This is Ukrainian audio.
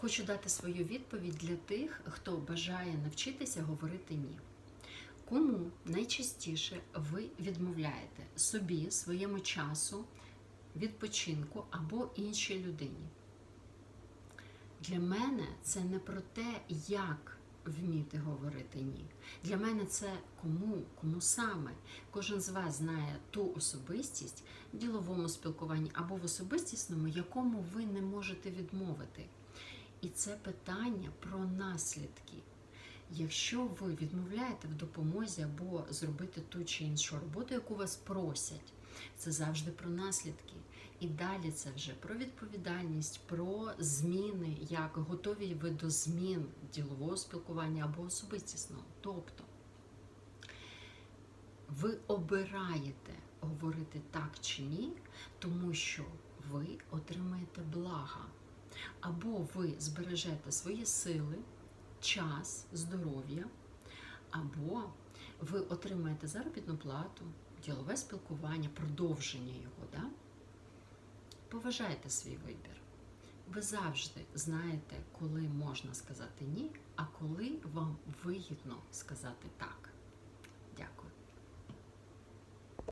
Хочу дати свою відповідь для тих, хто бажає навчитися говорити ні. Кому найчастіше ви відмовляєте собі, своєму часу, відпочинку або іншій людині? Для мене це не про те, як вміти говорити ні. Для мене це кому, кому саме. Кожен з вас знає ту особистість в діловому спілкуванні або в особистісному, якому ви не можете відмовити. І це питання про наслідки. Якщо ви відмовляєте в допомозі або зробити ту чи іншу роботу, яку вас просять, це завжди про наслідки. І далі це вже про відповідальність, про зміни, як готові ви до змін ділового спілкування або особистісного. Тобто ви обираєте говорити так чи ні, тому що ви отримаєте блага. Або ви збережете свої сили, час, здоров'я, або ви отримаєте заробітну плату, ділове спілкування, продовження його. Да? Поважайте свій вибір. Ви завжди знаєте, коли можна сказати ні, а коли вам вигідно сказати так.